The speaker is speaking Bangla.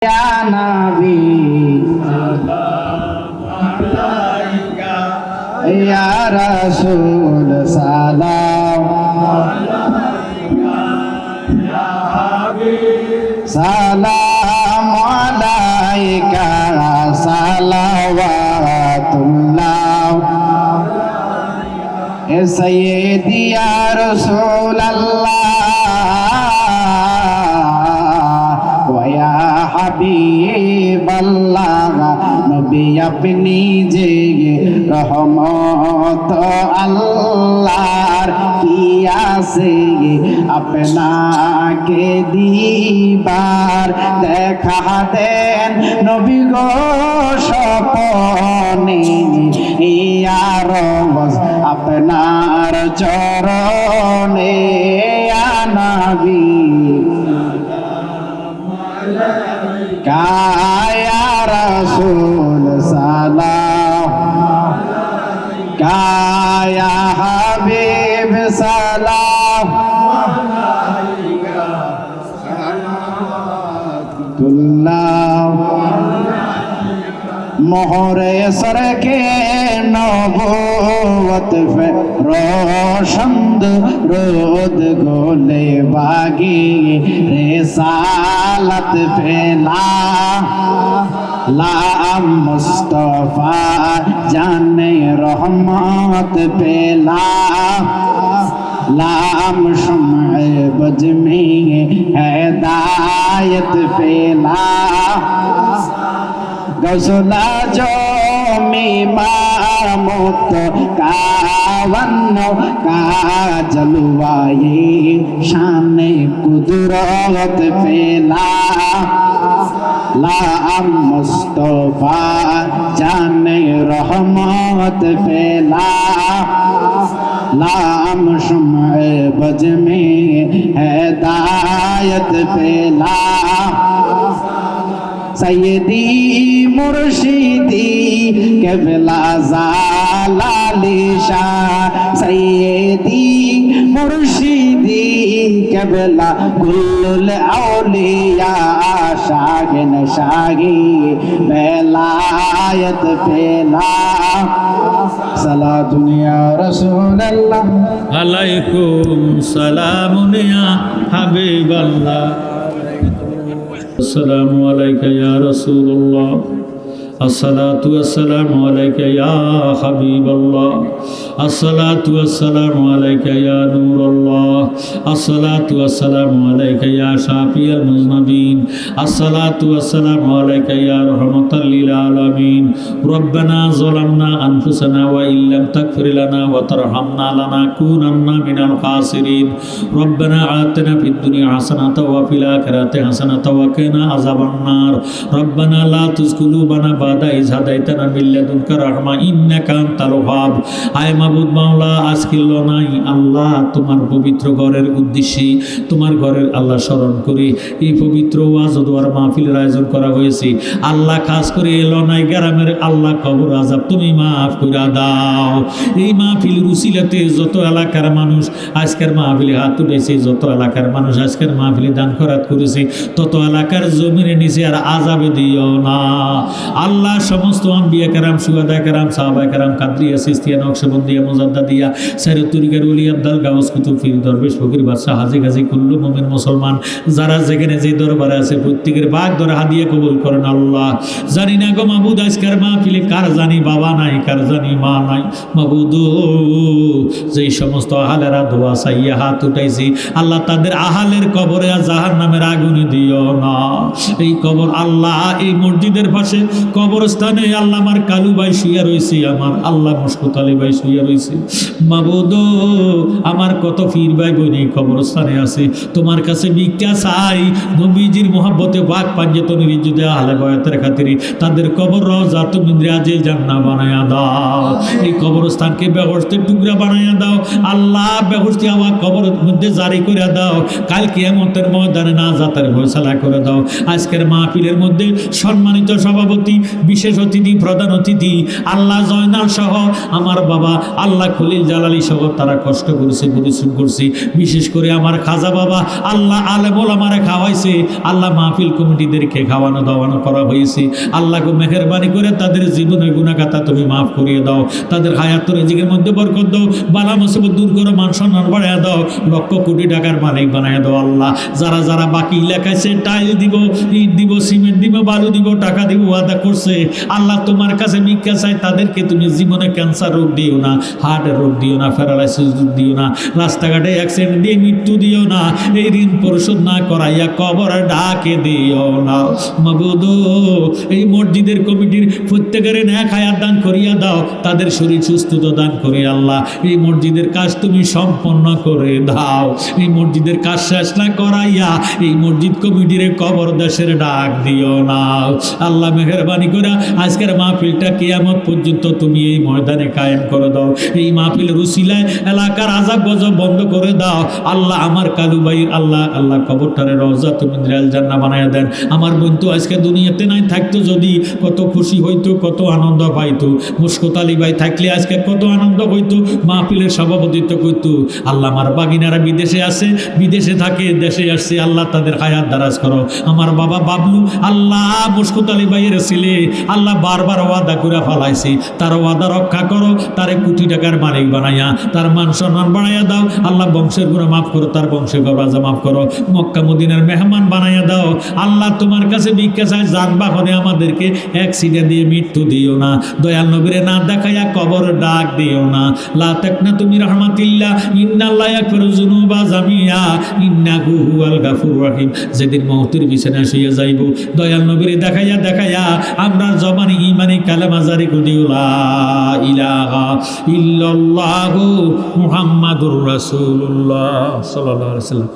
Ya Nabi Ya Rasul Salam Salam alaika Salawatullah Sayyidi Ya Rasul Allah আপনি যে রহমত আল্লাহর কি আছে আপনাকে দিবার দেখা দেন নবী গো স্বপনে ইয়ার আপনার চরণে আনাবি কায়া রসুল কায়া হাবিব সালাম। মোহরে সরকে নবত রোশন্দ রোদ গোলে বাগি রে সালত ফেলা। লাম মুস্তফা জানে রহমত পেলা লাম সময় বজমে হেদায়ত পেলা গসলা জমি মা মুক্ত কাবন্ন কাজলুয়ে শানে কুদরত ফেলা লা মুস্তফা জানে রহমত ফেলা লাম শুমে বজমে হেদায়ত পেলা সৈয়দি মুর্শিদি, কেবলা জালালি শাহ সৈয়দি মুর্শিদি, কেবলা কুল্লুল আউলিয়া শাগন শাগি বেলায়ত পেলা সালা দুনিয়া রসুল্লাহ আলাইকুম সালামুন ইয়া হাবিবাল্লাহ। السلام عليك يا رسول الله. الصلاة والسلام عليك يا حبيب الله. الصلاة والسلام عليك يا نور الله. الصلاة والسلام عليك يا شافي المذنبين الصلاة والسلام عليك يا رحمة للعالمين. আনফুসানা ওয়া ইল্লাম তাগফির লানা ওয়া তারহামনা লানাকুনান্না মিনাল খাসিরিন। রব্বানা আতিনা ফিদ দুনিয়া হাসানাতাও ওয়া ফিল আখিরাতি হাসানাতাও ওয়া কিনা আযাবান নার রব্বানা লা তুজ কুলুবানা বাদা ইজ হাদাইতানা মিন লাদুনকা রাহমা ইন্নাকা আনতাল আয় মাবুদ মাওলা আজকে নাই। আল্লাহ তোমার পবিত্র ঘরের উদ্দেশ্যে তোমার ঘরের আল্লাহ স্মরণ করে। এই পবিত্র ওয়াজ দোয়ার মাহফিলের আয়োজন করা হয়েছে। আল্লাহ খাস করে এলো নাই গ্রামের আল্লাহ কবর আজাব তুমি মাফ করে দাও। এই মাহফিল রুসিলাতে যত এলাকার মানুষ আজকের মাহফিলে হাত উঠেছে, যত এলাকার মানুষ আজকের মাহফিলে দান করাত করেছে, তত এলাকার জমিনে নিচে আর আজাবে দিও না। আল্লাহ সমস্ত আম্বিয়া কারাম সুগাদা কারাম, সাহাবা কারাম, কাদরিয়া, সিস্তিয়া, নকশবন্দিয়া, মোজাদ্দা দিয়া, সাইরত তরিকার উলি আব্দাল গাউস, কুতুব ফির, দরবেশ, ফকির, বাদশাহ, হাজি গাজী, কুল্লু, মোমিন, মুসলমান, যারা যেখানে যে দরবারে আছে, প্রত্যেকের বাঘ ধরে হাদিয়া কবুল করেন আল্লাহ। জানি না গো মাবুদ আজকের মাহফিলে কার জানি বাবা নাই, কার জানি মা নাই? মাবুদ, যেই সমস্ত আহালেরা দোয়া চাইয়া হাত উঠাইছি, আল্লাহ তাদের আহালের কবরে আর জাহার নামের আগুনে দিও না। এই কবর আল্লাহ, এই মসজিদের পাশে কবরস্থানে আল্লাহ আমার কালু ভাই শুয়ে রয়েছে আমার আল্লাহ মুশকুত আলী ভাই শুয়ে রয়েছে মাবুদ, আমার কত ফির ভাই বোন এই কবরস্থানে আছে, তোমার কাছে ভিক্ষা চাই, নবীজির মোহাব্বতে বাঘ পাঞ্জেতনির যদি আহলে বয়াতের খাতিরে, তাদের কবর রওজা তুমি দাও। এই কবরস্থানকে টুকরা দাও। আল্লাহ আমার কবরের মধ্যে জারি করে দাও। ময়দানে না যাতার করে দাও। আজকের মাহফিলের মধ্যে সম্মানিত সভাপতি, বিশেষ অতিথি, প্রধান অতিথি, আল্লাহ জয়নাল সহ আমার বাবা, আল্লাহ খলিল জালালি সহ তারা কষ্ট করেছে, পরিশ্রম করছে। বিশেষ করে আমার খাজা বাবা, আল্লাহ আলেবল আমারে খাওয়াইছে। আল্লাহ মাহফিল কমিটিদেরকে খাওয়ানো দাওয়ানো করা হয়েছে। আল্লাহকে মেহরবানি করে তাদের জীবনের গুণাগাতা তুমি মাফ করিয়ে দাও। তাদের হায়াত রেজিকের মধ্যে বরকত দাও। বালা মুসিবত দূর করে, মান সম্মান বাড়াইয়া দাও। লক্ষ কোটি টাকার মালিক বানাইয়া দাও আল্লাহ। যারা যারা বাকি লেখাইছে, টাইল দিব, ইট দিব, সিমেন্ট দিব, বালু দিব, টাকা দিব, ওয়াদা করছে। আল্লাহ তোমার কাছে ভিক্ষা চাই তাদেরকে তুমি জীবনে ক্যান্সার রোগ দিও না হার্টের রোগ দিও না প্যারালাইসিস দিও না, রাস্তাঘাটে অ্যাক্সিডেন্ট দিয়ে মৃত্যু দিও না, এই ঋণ পরিশোধ না করাইয়া কবর ডাকে দিও না। মাবুদ, এই মসজিদের কমিটির প্রত্যেকের ন্যাক হায়াত দান করিয়া দাও, তাদের শরীর সুস্থতা দান করে আল্লাহ। এই মসজিদের কাজ তুমি সম্পন্ন করে দাও। এই মসজিদের কাজ শেষ না করাইয়া এই মসজিদ কমিটির কবর দেশের ডাক দিও না। আল্লাহ মেহরবানি করে আজকের মাহফিলটা কিয়ামত পর্যন্ত তুমি এই ময়দানে কায়েম করে দাও। এই মাহফিল রুসিলায় এলাকার আজাব গজব বন্ধ করে দাও। আল্লাহ আমার কালু ভাই আল্লাহ আল্লাহ কবরটারে রওজা তুমি রেল জান্না বানাইয়া দেন। আমার বন্ধু আজকে দুনিয়াতে নাই, থাকতো যদি কত খুশি হইতো, কত আনন্দ পাইতো। মুস্কত আলী ভাই থাকলে আজকে কত আনন্দ হইতো। মাহফিলের সভাপতিত্ব করতো আল্লাহ আমার বাগিনারা বিদেশে আছে, বিদেশে থাকে, দেশে আসছে, আল্লাহ তাদের হায়াত দারাজ করো। আমার বাবা বাবলু, আল্লাহ মুস্কত আলী ভাইয়ের ছেলে। আল্লাহ বারবার ওয়াদা করে ফালাইছে। তার ওয়াদা রক্ষা করো, তারে কোটি টাকার মালিক বানাইয়া, তার মান সম্মান বানাইয়া দাও। আল্লাহ বংশের গুণা মাফ করো, তার বংশের রাজা মাফ করো। মক্কা মদিনার মেহমান বানাইয়া দাও। আল্লাহ তোমার কাছে ভিক্ষা চাই যান বাহনে আমাদেরকে অ্যাক্সিডেন্ট দিয়ে মৃত্যু দিও না। দয়াল নবীরে না দেখাইয়া কবর ডাক দিও না। লা তাকনা তুমি রহমাতিল্লাহ ইন্নাল্লাহ ইয়াগফিরু যুনুবা জামিয়া, ইন্নাহু হুয়াল গাফুর রহিম। যেদিন মৌতের বিছানায় শুয়ে যাইব, দয়াল নবীরে দেখাইয়া দেখাইয়া আমরা জবানি ইমানি কালেমা জারি করি লা ইলাহা ইল্লাল্লাহু মুহাম্মাদুর রাসূলুল্লাহ সাল্লাল্লাহু আলাইহি ওয়াসাল্লাম।